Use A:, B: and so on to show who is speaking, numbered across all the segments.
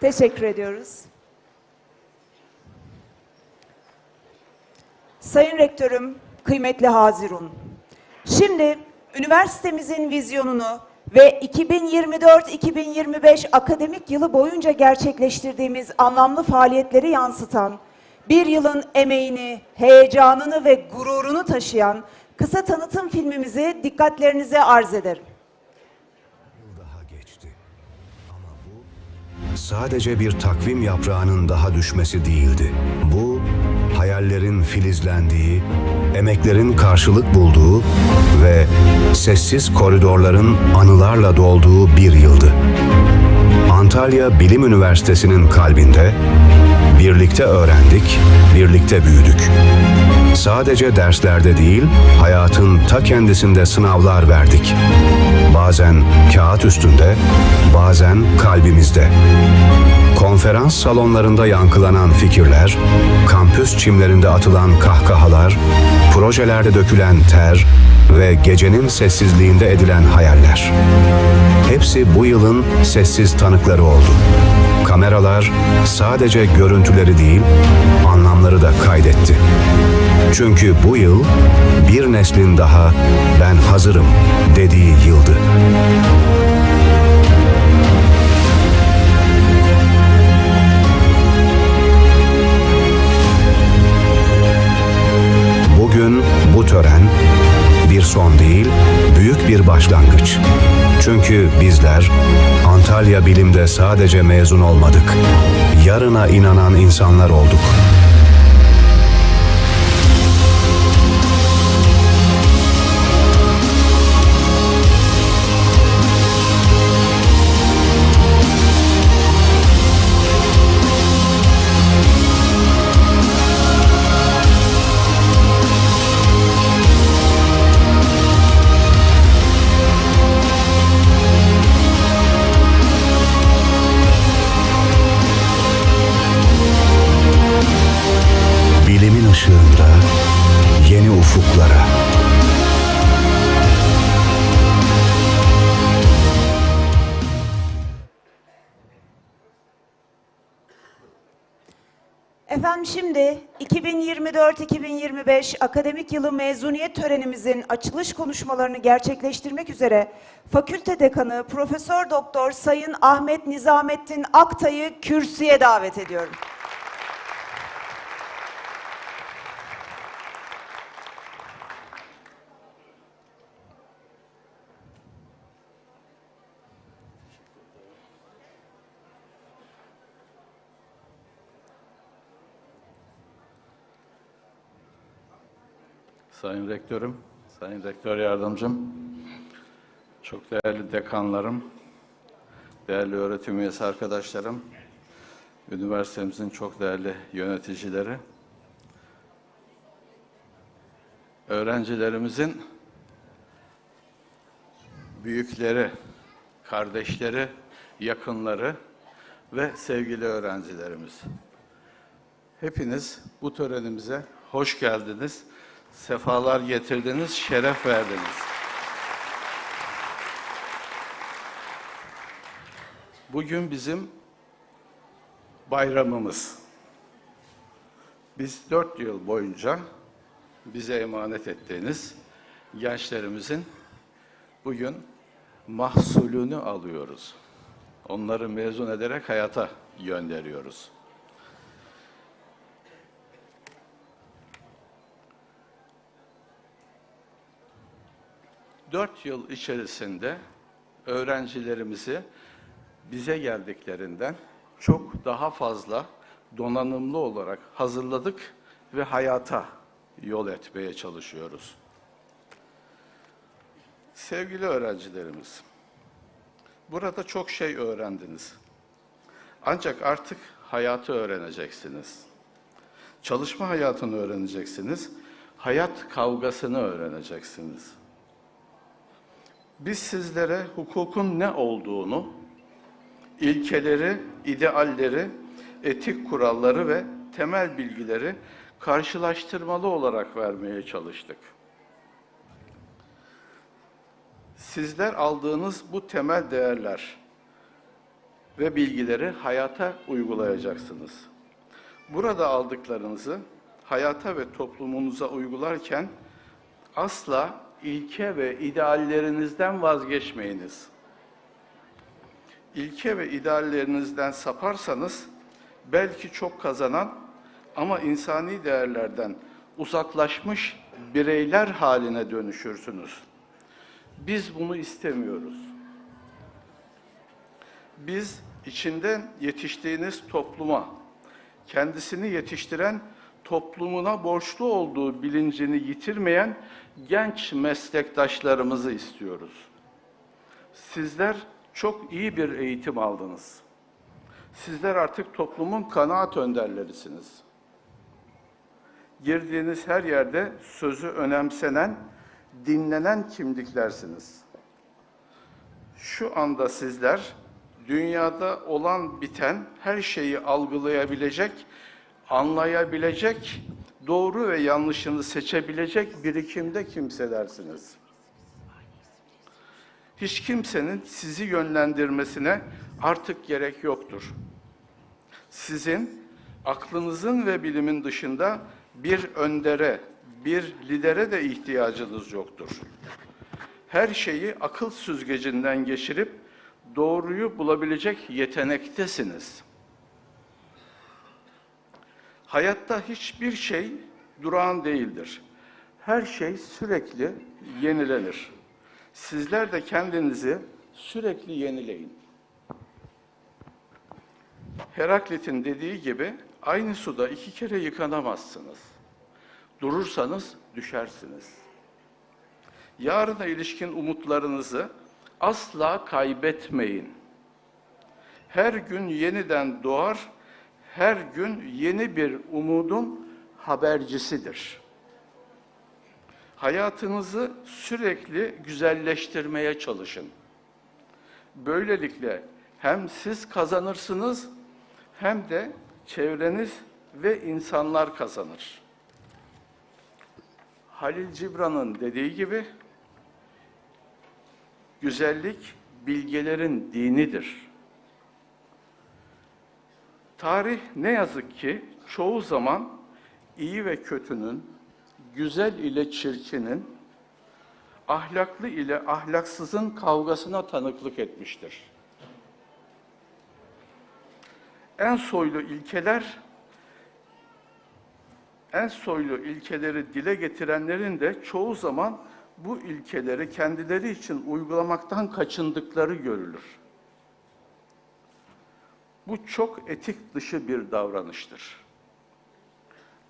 A: teşekkür ediyoruz. Sayın Rektörüm, kıymetli Hazirun. Şimdi üniversitemizin vizyonunu ve 2024-2025 akademik yılı boyunca gerçekleştirdiğimiz anlamlı faaliyetleri yansıtan, bir yılın emeğini, heyecanını ve gururunu taşıyan kısa tanıtım filmimizi dikkatlerinize arz ederim.
B: daha geçti. Ama bu sadece bir takvim yaprağının daha düşmesi değildi. Bu hayallerin filizlendiği, emeklerin karşılık bulduğu ve sessiz koridorların anılarla dolduğu bir yıldı. Antalya Bilim Üniversitesi'nin kalbinde birlikte öğrendik, birlikte büyüdük. Sadece derslerde değil, hayatın ta kendisinde sınavlar verdik. Bazen kağıt üstünde, bazen kalbimizde. Konferans salonlarında yankılanan fikirler, kampüs çimlerinde atılan kahkahalar, projelerde dökülen ter ve gecenin sessizliğinde edilen hayaller. Hepsi bu yılın sessiz tanıkları oldu. Kameralar sadece görüntüleri değil, anlamları da kaydetti. Çünkü bu yıl bir neslin daha ben hazırım dediği yıldı. Bugün bu tören bir son değil, büyük bir başlangıç. Çünkü bizler Antalya Bilim'de sadece mezun olmadık. Yarına inanan insanlar olduk.
A: 2024-2025 akademik yılı mezuniyet törenimizin açılış konuşmalarını gerçekleştirmek üzere Fakülte Dekanı Profesör Doktor Sayın Ahmet Nizamettin Aktay'ı kürsüye davet ediyorum.
C: Sayın Rektörüm, Sayın Rektör Yardımcım, çok değerli dekanlarım, değerli öğretim üyesi arkadaşlarım, üniversitemizin çok değerli yöneticileri, öğrencilerimizin büyükleri, kardeşleri, yakınları ve sevgili öğrencilerimiz. Hepiniz bu törenimize hoş geldiniz, sefalar getirdiniz, şeref verdiniz. Bugün bizim bayramımız. Biz dört yıl boyunca bize emanet ettiğiniz gençlerimizin bugün mahsulünü alıyoruz. Onları mezun ederek hayata gönderiyoruz. Dört yıl içerisinde öğrencilerimizi bize geldiklerinden çok daha fazla donanımlı olarak hazırladık ve hayata yol etmeye çalışıyoruz. Sevgili öğrencilerimiz, burada çok şey öğrendiniz. Ancak artık hayatı öğreneceksiniz. Çalışma hayatını öğreneceksiniz. Hayat kavgasını öğreneceksiniz. Biz sizlere hukukun ne olduğunu, ilkeleri, idealleri, etik kuralları ve temel bilgileri karşılaştırmalı olarak vermeye çalıştık. Sizler aldığınız bu temel değerler ve bilgileri hayata uygulayacaksınız. Burada aldıklarınızı hayata ve toplumunuza uygularken asla ilke ve ideallerinizden vazgeçmeyiniz. İlke ve ideallerinizden saparsanız belki çok kazanan ama insani değerlerden uzaklaşmış bireyler haline dönüşürsünüz. Biz bunu istemiyoruz. Biz içinde yetiştiğiniz topluma, kendisini yetiştiren toplumuna borçlu olduğu bilincini yitirmeyen genç meslektaşlarımızı istiyoruz. Sizler çok iyi bir eğitim aldınız. Sizler artık toplumun kanaat önderlerisiniz. Girdiğiniz her yerde sözü önemsenen, dinlenen kimliklersiniz. Şu anda sizler dünyada olan biten her şeyi algılayabilecek, anlayabilecek, doğru ve yanlışını seçebilecek birikimde kimselersiniz. Hiç kimsenin sizi yönlendirmesine artık gerek yoktur. Sizin aklınızın ve bilimin dışında bir öndere, bir lidere de ihtiyacınız yoktur. Her şeyi akıl süzgecinden geçirip doğruyu bulabilecek yetenektesiniz. Hayatta hiçbir şey durağan değildir. Her şey sürekli yenilenir. Sizler de kendinizi sürekli yenileyin. Heraklit'in dediği gibi aynı suda iki kere yıkanamazsınız. Durursanız düşersiniz. Yarına ilişkin umutlarınızı asla kaybetmeyin. Her gün yeniden doğar, her gün yeni bir umudun habercisidir. Hayatınızı sürekli güzelleştirmeye çalışın. Böylelikle hem siz kazanırsınız hem de çevreniz ve insanlar kazanır. Halil Cibran'ın dediği gibi güzellik bilgelerin dinidir. Tarih ne yazık ki çoğu zaman iyi ve kötünün, güzel ile çirkinin, ahlaklı ile ahlaksızın kavgasına tanıklık etmiştir. En soylu ilkeler, en soylu ilkeleri dile getirenlerin de çoğu zaman bu ilkeleri kendileri için uygulamaktan kaçındıkları görülür. Bu çok etik dışı bir davranıştır.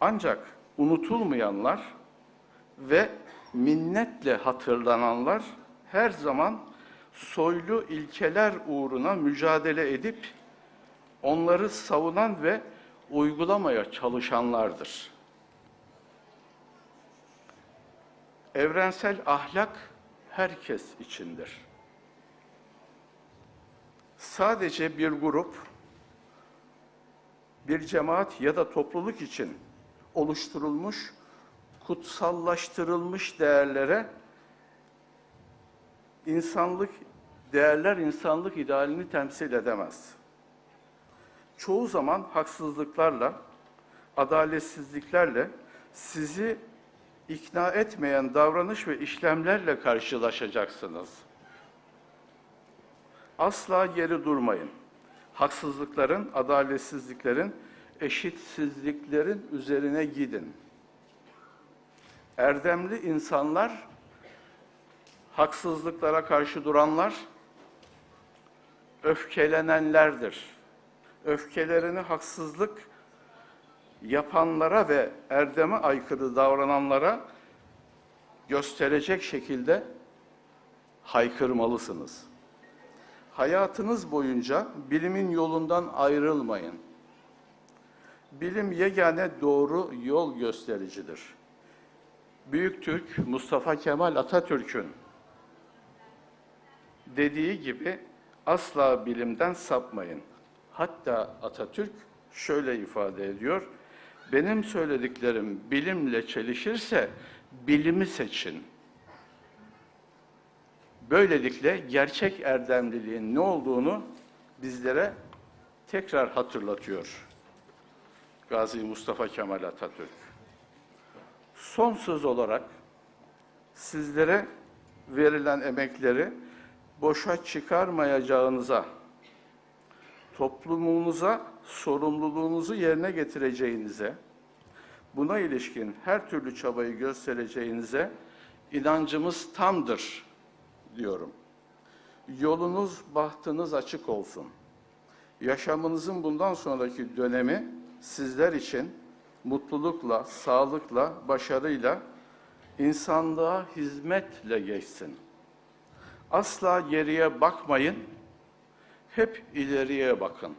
C: Ancak unutulmayanlar ve minnetle hatırlananlar her zaman soylu ilkeler uğruna mücadele edip onları savunan ve uygulamaya çalışanlardır. Evrensel ahlak herkes içindir. Sadece bir grup, bir cemaat ya da topluluk için oluşturulmuş, kutsallaştırılmış değerlere insanlık değerler insanlık idealini temsil edemez. Çoğu zaman haksızlıklarla, adaletsizliklerle sizi ikna etmeyen davranış ve işlemlerle karşılaşacaksınız. Asla geri durmayın. Haksızlıkların, adaletsizliklerin, eşitsizliklerin üzerine gidin. Erdemli insanlar, haksızlıklara karşı duranlar, öfkelenenlerdir. Öfkelerini haksızlık yapanlara ve erdeme aykırı davrananlara gösterecek şekilde haykırmalısınız. Hayatınız boyunca bilimin yolundan ayrılmayın. Bilim yegane doğru yol göstericidir. Büyük Türk Mustafa Kemal Atatürk'ün dediği gibi asla bilimden sapmayın. Hatta Atatürk şöyle ifade ediyor. Benim söylediklerim bilimle çelişirse bilimi seçin. Böylelikle gerçek erdemliliğin ne olduğunu bizlere tekrar hatırlatıyor Gazi Mustafa Kemal Atatürk. Son söz olarak sizlere verilen emekleri boşa çıkarmayacağınıza, toplumumuza sorumluluğunuzu yerine getireceğinize, buna ilişkin her türlü çabayı göstereceğinize inancımız tamdır diyorum. Yolunuz, bahtınız açık olsun. Yaşamınızın bundan sonraki dönemi sizler için mutlulukla, sağlıkla, başarıyla, insanlığa hizmetle geçsin. Asla geriye bakmayın, hep ileriye bakın.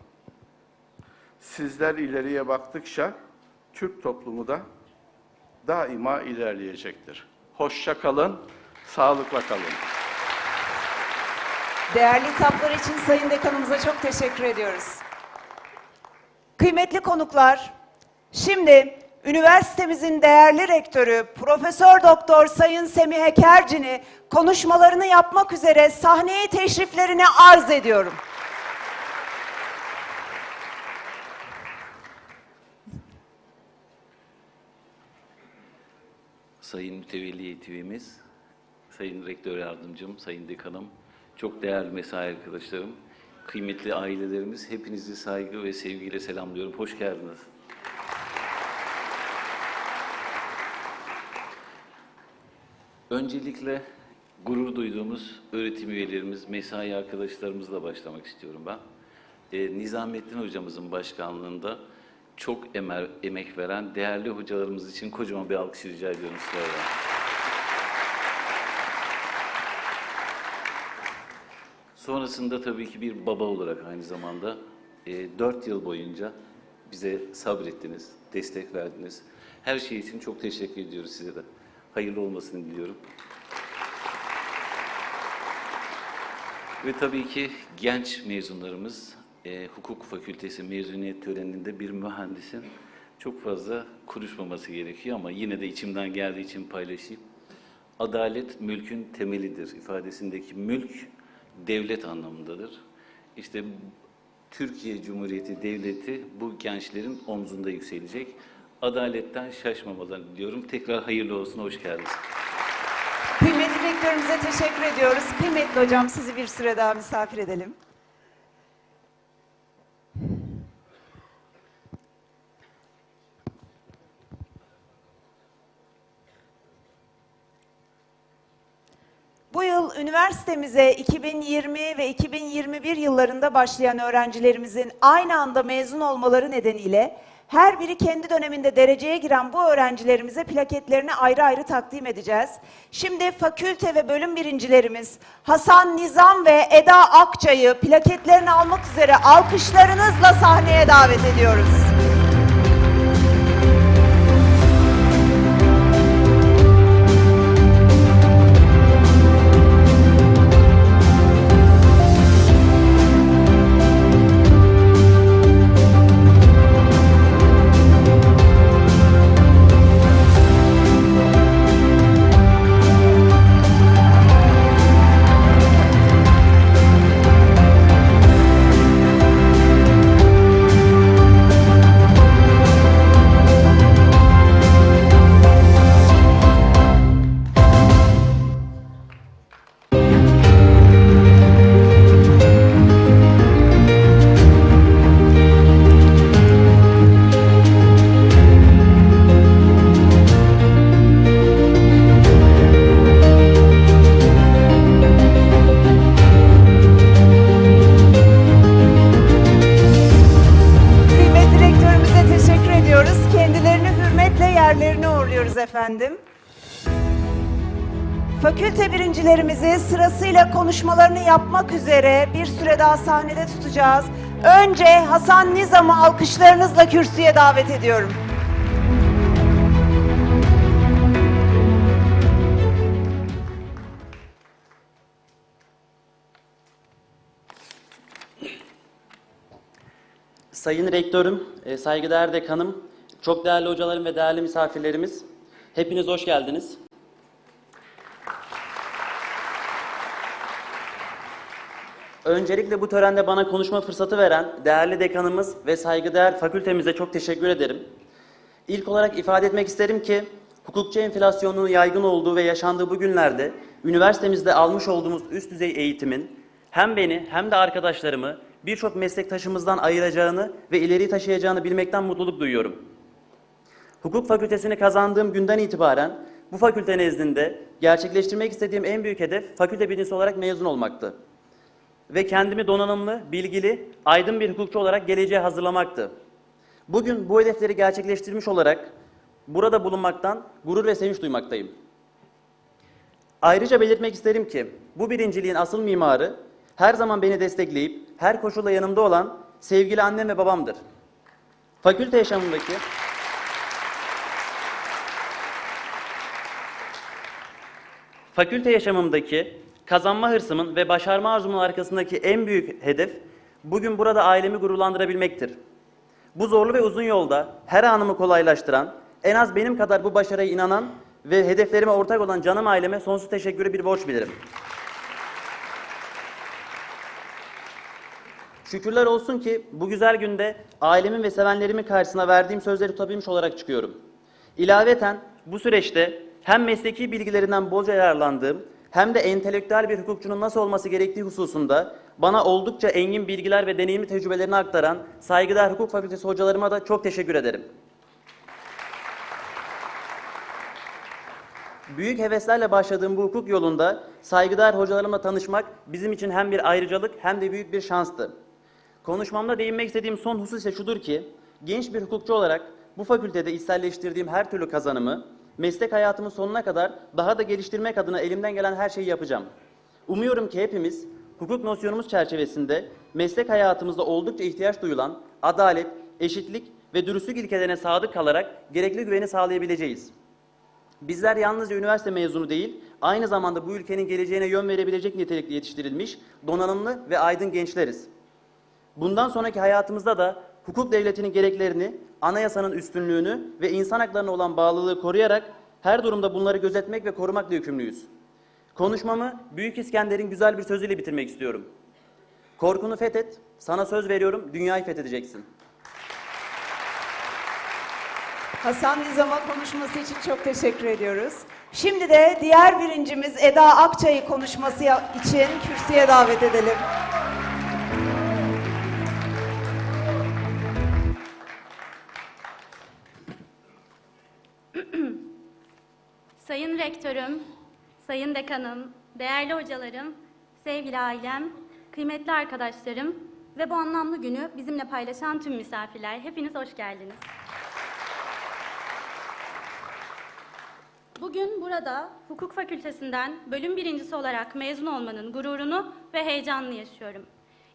C: Sizler ileriye baktıkça Türk toplumu da daima ilerleyecektir. Hoşça kalın, sağlıkla kalın.
A: Değerli hitaplar için Sayın Dekanımıza çok teşekkür ediyoruz. Kıymetli konuklar, şimdi üniversitemizin değerli rektörü Profesör Doktor Sayın Semih Ekerci'ni konuşmalarını yapmak üzere sahneye teşriflerini arz ediyorum.
D: Sayın Mütevelli Eğitimimiz, Sayın Rektör Yardımcım, Sayın Dekanım, çok değerli mesai arkadaşlarım, kıymetli ailelerimiz, hepinizi saygı ve sevgiyle selamlıyorum. Hoş geldiniz. Öncelikle gurur duyduğumuz öğretim üyelerimiz, mesai arkadaşlarımızla başlamak istiyorum ben. Ee, Nizamettin hocamızın başkanlığında çok emer, emek veren değerli hocalarımız için kocaman bir alkış rica ediyorum sizlerden. Sonrasında tabii ki bir baba olarak aynı zamanda e, dört yıl boyunca bize sabrettiniz, destek verdiniz. Her şey için çok teşekkür ediyoruz size de. Hayırlı olmasını diliyorum. Ve tabii ki genç mezunlarımız, e, hukuk fakültesi mezuniyet töreninde bir mühendisin çok fazla konuşmaması gerekiyor ama yine de içimden geldiği için paylaşayım. Adalet mülkün temelidir ifadesindeki mülk devlet anlamındadır. İşte Türkiye Cumhuriyeti Devleti bu gençlerin omzunda yükselecek. Adaletten şaşmamalarını diliyorum. Tekrar hayırlı olsun, hoş geldiniz.
A: Kıymetli rektörümüze teşekkür ediyoruz. Kıymetli hocam sizi bir süre daha misafir edelim. Bu yıl üniversitemize 2020 ve 2021 yıllarında başlayan öğrencilerimizin aynı anda mezun olmaları nedeniyle her biri kendi döneminde dereceye giren bu öğrencilerimize plaketlerini ayrı ayrı takdim edeceğiz. Şimdi fakülte ve bölüm birincilerimiz Hasan Nizam ve Eda Akçay'ı plaketlerini almak üzere alkışlarınızla sahneye davet ediyoruz. Sırasıyla konuşmalarını yapmak üzere bir süre daha sahnede tutacağız. Önce Hasan Nizam'ı alkışlarınızla kürsüye davet ediyorum.
E: Sayın Rektörüm, e, saygıdeğer dekanım, çok değerli hocalarım ve değerli misafirlerimiz, hepiniz hoş geldiniz. Öncelikle bu törende bana konuşma fırsatı veren değerli dekanımız ve saygıdeğer fakültemize çok teşekkür ederim. İlk olarak ifade etmek isterim ki hukukçu enflasyonunun yaygın olduğu ve yaşandığı bu günlerde üniversitemizde almış olduğumuz üst düzey eğitimin hem beni hem de arkadaşlarımı birçok meslektaşımızdan ayıracağını ve ileri taşıyacağını bilmekten mutluluk duyuyorum. Hukuk fakültesini kazandığım günden itibaren bu fakülte nezdinde gerçekleştirmek istediğim en büyük hedef fakülte birincisi olarak mezun olmaktı. Ve kendimi donanımlı, bilgili, aydın bir hukukçu olarak geleceğe hazırlamaktı. Bugün bu hedefleri gerçekleştirmiş olarak burada bulunmaktan gurur ve sevinç duymaktayım. Ayrıca belirtmek isterim ki bu birinciliğin asıl mimarı her zaman beni destekleyip her koşulda yanımda olan sevgili annem ve babamdır. Fakülte yaşamındaki Fakülte yaşamımdaki kazanma hırsımın ve başarma arzumun arkasındaki en büyük hedef bugün burada ailemi gururlandırabilmektir. Bu zorlu ve uzun yolda her anımı kolaylaştıran, en az benim kadar bu başarıya inanan ve hedeflerime ortak olan canım aileme sonsuz teşekkürü bir borç bilirim. Şükürler olsun ki bu güzel günde ailemin ve sevenlerimin karşısına verdiğim sözleri tutabilmiş olarak çıkıyorum. İlaveten bu süreçte hem mesleki bilgilerinden bolca yararlandığım hem de entelektüel bir hukukçunun nasıl olması gerektiği hususunda bana oldukça engin bilgiler ve deneyimli tecrübelerini aktaran saygıdeğer hukuk fakültesi hocalarıma da çok teşekkür ederim. Büyük heveslerle başladığım bu hukuk yolunda saygıdeğer hocalarımla tanışmak bizim için hem bir ayrıcalık hem de büyük bir şanstı. Konuşmamda değinmek istediğim son husus ise şudur ki, genç bir hukukçu olarak bu fakültede içselleştirdiğim her türlü kazanımı, meslek hayatımın sonuna kadar daha da geliştirmek adına elimden gelen her şeyi yapacağım. Umuyorum ki hepimiz hukuk nosyonumuz çerçevesinde meslek hayatımızda oldukça ihtiyaç duyulan adalet, eşitlik ve dürüstlük ilkelerine sadık kalarak gerekli güveni sağlayabileceğiz. Bizler yalnızca üniversite mezunu değil, aynı zamanda bu ülkenin geleceğine yön verebilecek nitelikli yetiştirilmiş, donanımlı ve aydın gençleriz. Bundan sonraki hayatımızda da hukuk devletinin gereklerini, anayasanın üstünlüğünü ve insan haklarına olan bağlılığı koruyarak her durumda bunları gözetmek ve korumakla yükümlüyüz. Konuşmamı Büyük İskender'in güzel bir sözüyle bitirmek istiyorum. Korkunu fethet, sana söz veriyorum dünyayı fethedeceksin.
A: Hasan Nizam'a konuşması için çok teşekkür ediyoruz. Şimdi de diğer birincimiz Eda Akçay'ı konuşması için kürsüye davet edelim.
F: Sayın Rektörüm, Sayın Dekanım, değerli hocalarım, sevgili ailem, kıymetli arkadaşlarım ve bu anlamlı günü bizimle paylaşan tüm misafirler, hepiniz hoş geldiniz. Bugün burada hukuk fakültesinden bölüm birincisi olarak mezun olmanın gururunu ve heyecanını yaşıyorum.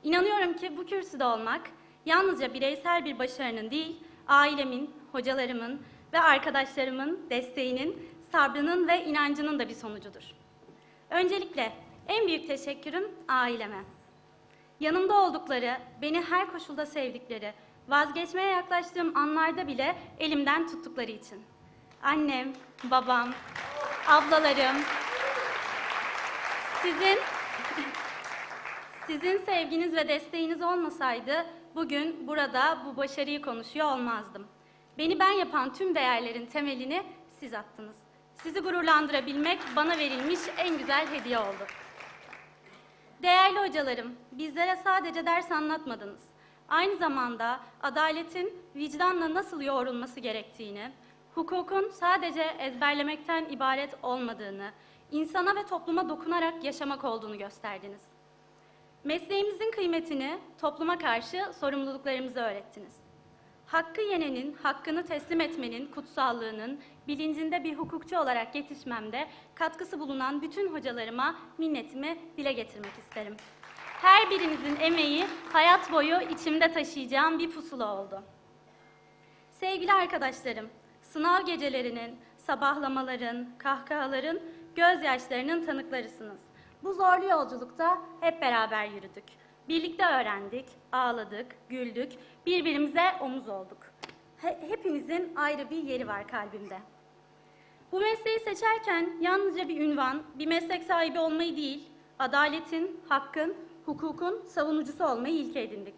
F: İnanıyorum ki bu kürsüde olmak yalnızca bireysel bir başarının değil, ailemin, hocalarımın ve arkadaşlarımın desteğinin, sabrının ve inancının da bir sonucudur. Öncelikle en büyük teşekkürüm aileme. Yanımda oldukları, beni her koşulda sevdikleri, vazgeçmeye yaklaştığım anlarda bile elimden tuttukları için. Annem, babam, ablalarım, sizin sizin sevginiz ve desteğiniz olmasaydı bugün burada bu başarıyı konuşuyor olmazdım. Beni ben yapan tüm değerlerin temelini siz attınız. Sizi gururlandırabilmek bana verilmiş en güzel hediye oldu. Değerli hocalarım, bizlere sadece ders anlatmadınız. Aynı zamanda adaletin vicdanla nasıl yoğrulması gerektiğini, hukukun sadece ezberlemekten ibaret olmadığını, insana ve topluma dokunarak yaşamak olduğunu gösterdiniz. Mesleğimizin kıymetini, topluma karşı sorumluluklarımızı öğrettiniz. Hakkı yenenin, hakkını teslim etmenin kutsallığının bilincinde bir hukukçu olarak yetişmemde katkısı bulunan bütün hocalarıma minnetimi dile getirmek isterim. Her birinizin emeği hayat boyu içimde taşıyacağım bir pusula oldu. Sevgili arkadaşlarım, sınav gecelerinin, sabahlamaların, kahkahaların, gözyaşlarının tanıklarısınız. Bu zorlu yolculukta hep beraber yürüdük. Birlikte öğrendik, ağladık, güldük, birbirimize omuz olduk. He- hepinizin ayrı bir yeri var kalbimde. Bu mesleği seçerken yalnızca bir ünvan, bir meslek sahibi olmayı değil, adaletin, hakkın hukukun savunucusu olmayı ilke edindik.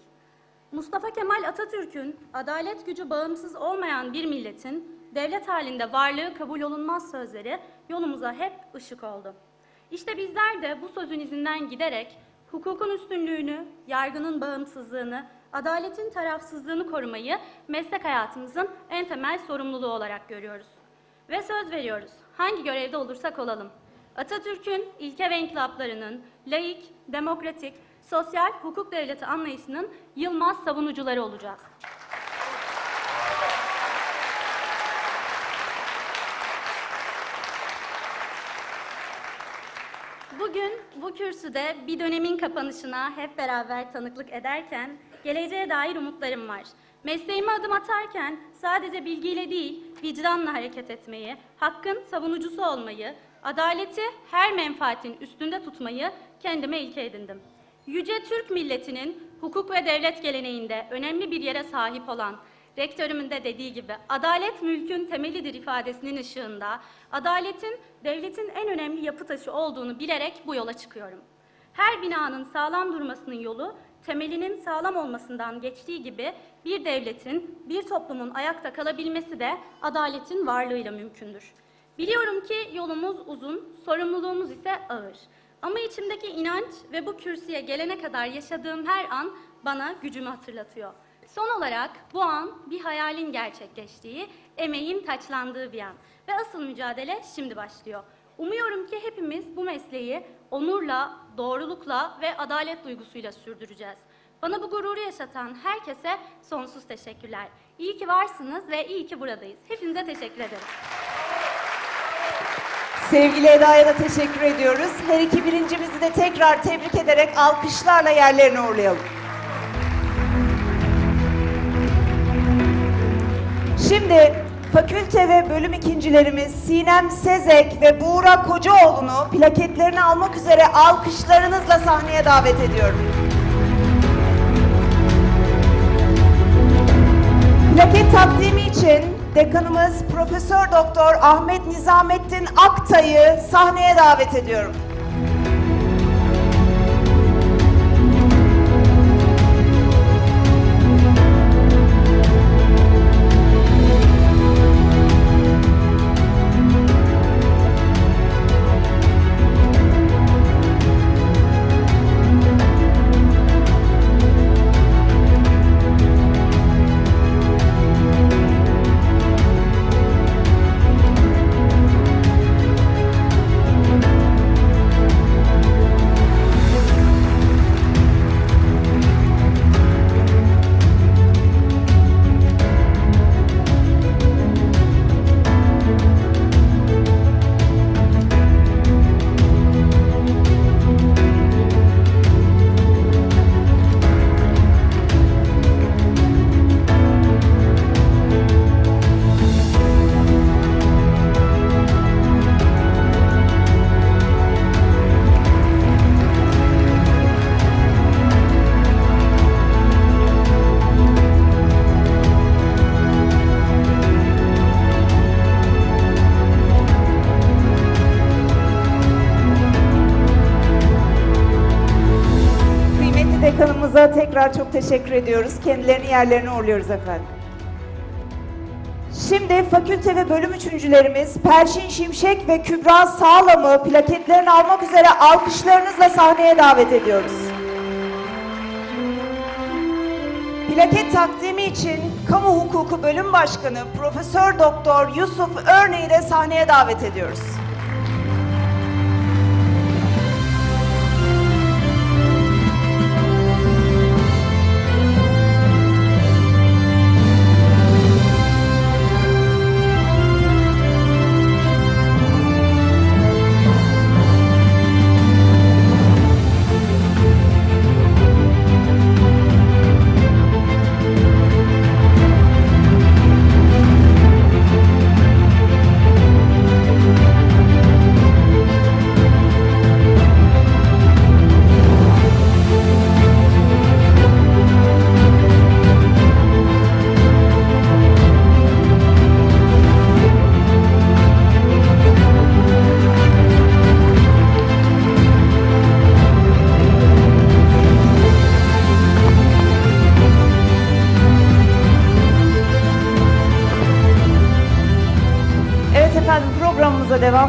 F: Mustafa Kemal Atatürk'ün adalet gücü bağımsız olmayan bir milletin devlet halinde varlığı kabul olunmaz sözleri yolumuza hep ışık oldu. İşte bizler de bu sözün izinden giderek hukukun üstünlüğünü, yargının bağımsızlığını, adaletin tarafsızlığını korumayı meslek hayatımızın en temel sorumluluğu olarak görüyoruz. Ve söz veriyoruz, hangi görevde olursak olalım. Atatürk'ün ilke ve inkılaplarının laik, demokratik, sosyal hukuk devleti anlayışının yılmaz savunucuları olacağız. Bugün bu kürsüde bir dönemin kapanışına hep beraber tanıklık ederken geleceğe dair umutlarım var. Mesleğime adım atarken sadece bilgiyle değil, vicdanla hareket etmeyi, hakkın savunucusu olmayı, adaleti her menfaatin üstünde tutmayı kendime ilke edindim. Yüce Türk milletinin hukuk ve devlet geleneğinde önemli bir yere sahip olan rektörümün de dediği gibi adalet mülkün temelidir ifadesinin ışığında adaletin devletin en önemli yapı taşı olduğunu bilerek bu yola çıkıyorum. Her binanın sağlam durmasının yolu temelinin sağlam olmasından geçtiği gibi bir devletin, bir toplumun ayakta kalabilmesi de adaletin varlığıyla mümkündür. Biliyorum ki yolumuz uzun, sorumluluğumuz ise ağır. Ama içimdeki inanç ve bu kürsüye gelene kadar yaşadığım her an bana gücümü hatırlatıyor. Son olarak bu an bir hayalin gerçekleştiği, emeğin taçlandığı bir an. Ve asıl mücadele şimdi başlıyor. Umuyorum ki hepimiz bu mesleği onurla, doğrulukla ve adalet duygusuyla sürdüreceğiz. Bana bu gururu yaşatan herkese sonsuz teşekkürler. İyi ki varsınız ve iyi ki buradayız. Hepinize teşekkür ederim.
A: Sevgili Eda'ya da teşekkür ediyoruz. Her iki birincimizi de tekrar tebrik ederek alkışlarla yerlerine uğurlayalım. Şimdi fakülte ve bölüm ikincilerimiz Sinem Sezek ve Buğra Kocaoğlu'nu plaketlerini almak üzere alkışlarınızla sahneye davet ediyorum. Plaket takdimi için dekanımız Profesör Doktor Ahmet Nizamettin Aktay'ı sahneye davet ediyorum. Tekrar çok teşekkür ediyoruz. Kendilerini yerlerine uğurluyoruz efendim. Şimdi fakülte ve bölüm üçüncülerimiz Perşin Şimşek ve Kübra Sağlam'ı plaketlerini almak üzere alkışlarınızla sahneye davet ediyoruz. Plaket takdimi için Kamu Hukuku Bölüm Başkanı Profesör Doktor Yusuf Örneği de sahneye davet ediyoruz.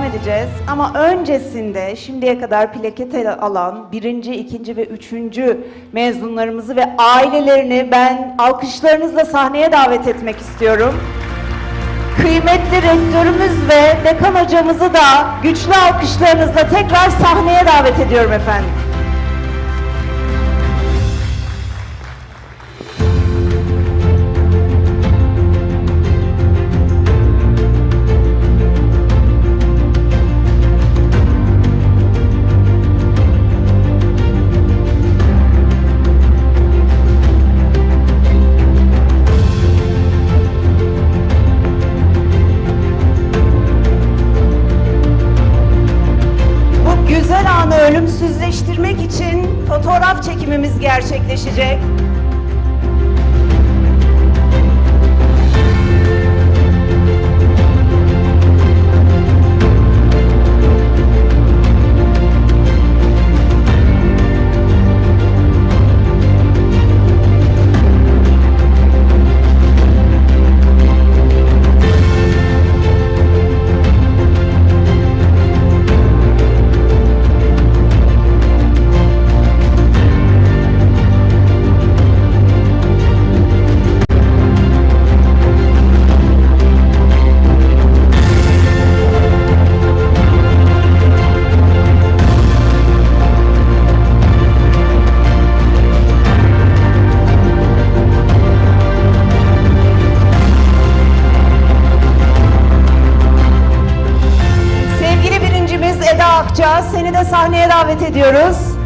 A: Edeceğiz. Ama öncesinde şimdiye kadar plaket alan birinci, ikinci ve üçüncü mezunlarımızı ve ailelerini ben alkışlarınızla sahneye davet etmek istiyorum. Kıymetli rektörümüz ve dekan hocamızı da güçlü alkışlarınızla tekrar sahneye davet ediyorum efendim. Gerçekleşecek. Davet ediyoruz.